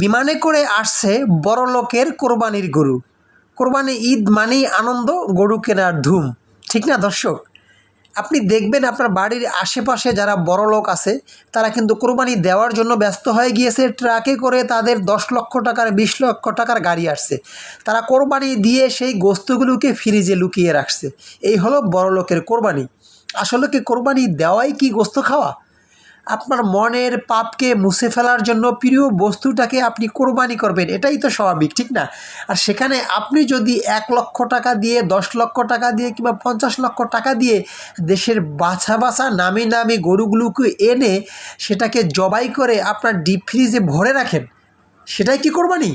বিমানে করে আসছে বড় লোকের কোরবানির গরু। কোরবানি ঈদ মানেই আনন্দ, গরু কেনার ধুম। ঠিক না, দর্শক? আপনি দেখবেন আপনার বাড়ির আশেপাশে যারা বড় লোক আছে, তারা কিন্তু কোরবানি দেওয়ার জন্য ব্যস্ত হয়ে গিয়েছে, ট্রাকে করে তাদের দশ লক্ষ টাকার, বিশ লক্ষ টাকার গাড়ি আসছে। তারা কোরবানি দিয়ে সেই গোস্তগুলোকে ফ্রিজে লুকিয়ে রাখছে। এই হলো বড় লোকের কোরবানি। আসলে কি কোরবানি দেওয়াই কি গোস্ত খাওয়া? আপনার মনের পাপকে মুছে ফেলার জন্য প্রিয় বস্তুটাকে আপনি কোরবানি করবেন, এটাই তো স্বাভাবিক, ঠিক না? আর সেখানে আপনি যদি এক লক্ষ টাকা দিয়ে, দশ লক্ষ টাকা দিয়ে কিংবা পঞ্চাশ লক্ষ টাকা দিয়ে দেশের বাছা বাছা নামি নামি গরুগুলোকে এনে সেটাকে জবাই করে আপনার ডিপ ফ্রিজে ভরে রাখেন, সেটাই কি কোরবানি?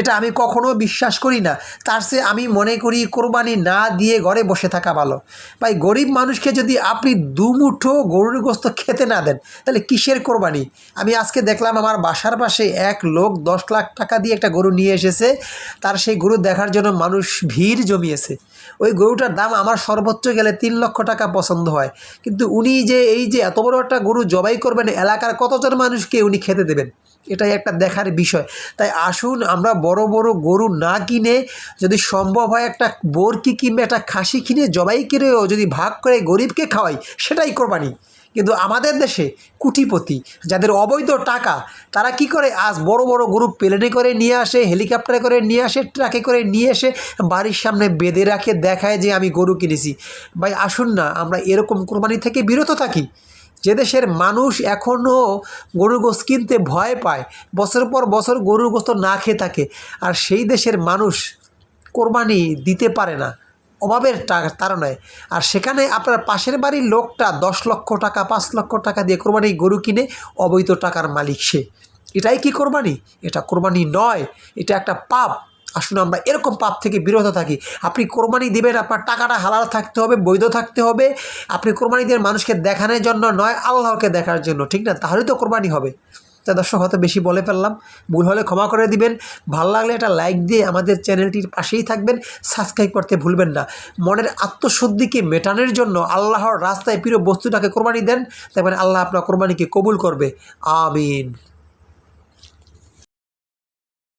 এটা আমি কখনো বিশ্বাস করি না। তার সে আমি মনে করি কোরবানি না দিয়ে ঘরে বসে থাকা ভালো। ভাই, গরিব মানুষকে যদি আপনি দুমুঠো গরুর গোস্ত খেতে না দেন, তাহলে কিসের কোরবানি? আমি আজকে দেখলাম আমার বাসার পাশে এক লোক দশ লাখ টাকা দিয়ে একটা গরু নিয়ে এসেছে। তার সেই গরু দেখার জন্য মানুষ ভিড় জমিয়েছে। ওই গরুটার দাম আমার সর্বোচ্চ গেলে তিন লক্ষ টাকা পছন্দ হয়। কিন্তু উনি যে এই যে এত বড় একটা গরু জবাই করবেন, এলাকার কতজন মানুষকে উনি খেতে দেবেন? এটাই একটা দেখার বিষয়। তাই আসুন আমরা বড় বড় গরু না কিনে যদি সম্ভব হয় একটা বোরকি কিংবা একটা খাসি কিনে জবাই কিনেও যদি ভাগ করে গরিবকে খাওয়াই, সেটাই কোরবানি। কিন্তু আমাদের দেশে কুটিপতি, যাদের অবৈধ টাকা, তারা কি করে? আজ বড় বড় গরু প্লেনে করে নিয়ে আসে, হেলিকপ্টারে করে নিয়ে আসে, ট্রাকে করে নিয়ে এসে বাড়ির সামনে বেঁধে রাখে, দেখায় যে আমি গরু কিনেছি। ভাই, আসুন না, আমরা এরকম কোরবানি থেকে বিরত থাকি। যে দেশের মানুষ এখনও গরুর গোস্ত কিনতে ভয় পায়, বছর পর বছর গরুর গোস্ত না খেয়ে থাকে, আর সেই দেশের মানুষ কোরবানি দিতে পারে না, অভাবের তাড়নায়। আর সেখানে আপনার পাশের বাড়ির লোকটা দশ লক্ষ টাকা, পাঁচ লক্ষ টাকা দিয়ে কোরবানি গরু কিনে অবৈধ টাকার মালিক সে। এটাই কি কোরবানি? এটা কোরবানি নয়, এটা একটা পাপ। আসুন আমরা এরকম পাপ থেকে বিরত থাকি। আপনি কোরবানি দিবেন, আপনার টাকাটা হালাল থাকতে হবে, বৈধ থাকতে হবে। আপনি কোরবানি দিয়ে মানুষকে দেখানোর জন্য নয়, আল্লাহকে দেখার জন্য, ঠিক না? তাহলেই তো কোরবানি হবে। তা দর্শক, হয়তো বেশি বলে ফেললাম। ভুল হলে ক্ষমা করে দিবেন। ভালো লাগলে একটা লাইক দিয়ে আমাদের চ্যানেলটির পাশেই থাকবেন। সাবস্ক্রাইব করতে ভুলবেন না। মনের আত্মশুদ্ধিকে মেটানোর জন্য আল্লাহর রাস্তায় প্রিয় বস্তুটাকে কোরবানি দেন। তারপরে আল্লাহ আপনার কোরবানিকে কবুল করবে। আমিন।